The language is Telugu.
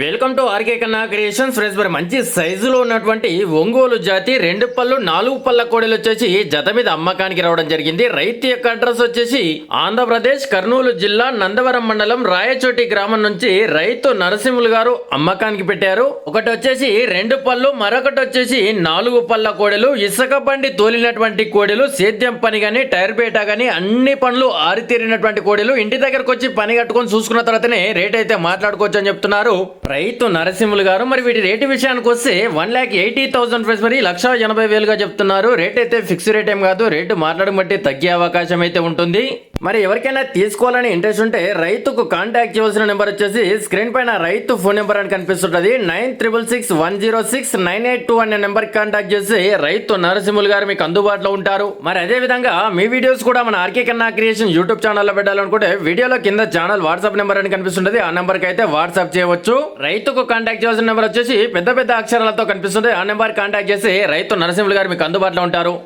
Welcome to RK Kanna creations. Friends మరి మంచి సైజులో ఉన్నటువంటి ఒంగోలు జాతి రెండు పళ్ళు నాలుగు పళ్ళ కోడలు వచ్చేసి జత మీద అమ్మకానికి రావడం జరిగింది. రైతు యొక్క అడ్రస్ వచ్చేసి ఆంధ్రప్రదేశ్ కర్నూలు జిల్లా నందవరం మండలం రాయచోటి గ్రామం నుంచి రైతు నరసింహులు గారు అమ్మకానికి పెట్టారు. ఒకటి వచ్చేసి రెండు పళ్ళు మరొకటి వచ్చేసి నాలుగు పళ్ళ కోడలు. ఇసుక బండి తోలినటువంటి కోడలు సేద్యం పని గాని టైర్ పేట గాని అన్ని పనులు ఆరితేరినటువంటి కోడలు. ఇంటి దగ్గరకు వచ్చి పని కట్టుకొని చూసుకున్న తర్వాతనే రేట్ అయితే మాట్లాడుకోవచ్చు అని చెప్తున్నారు. రైతు నరసింహులు గారు మరి వీటి రేటు విషయానికి వస్తే one lakh eighty thousand price మరి లక్ష ఎనభై వేలుగా చెప్తున్నారు. రేట్ అయితే ఫిక్స్ రేట్ ఏం కాదు. రేటు మాట్లాడడం బట్టి తగ్గే అవకాశం అయితే ఉంటుంది. మరి ఎవరికైనా తీసుకోవాలని ఇంట్రెస్ట్ ఉంటే రైతుకు కాంటాక్ట్ చేయవలసిన నెంబర్ వచ్చేసి స్క్రీన్ పైన రైతు ఫోన్ నెంబర్ అని కనిపిస్తుంటది. Nine triple six one zero six nine eight two అనే నెంబర్ కాంటాక్ట్ చేసి రైతు నరసింహులు గారు మీకు అందుబాటులో ఉంటారు. మరి అదే విధంగా మీ వీడియోస్ కూడా మన ఆర్కే కన్నా క్రియేషన్ యూట్యూబ్ ఛానల్లో పెట్టాలనుకుంటే వీడియోలో కింద ఛానల్ వాట్సాప్ నెంబర్ అని కనిపిస్తుంటుంది. ఆ నెంబర్కి అయితే వాట్సాప్ చేయవచ్చు. రైతుకు కాంటాక్ట్ చేయాల్సిన నెంబర్ వచ్చేసి పెద్ద పెద్ద అక్షరాలతో కనిపిస్తుంది ఆ నెంబర్ కాంటాక్ట్ చేసి రైతు నరసింహులు గారు మీకు అందుబాటులో ఉంటారు.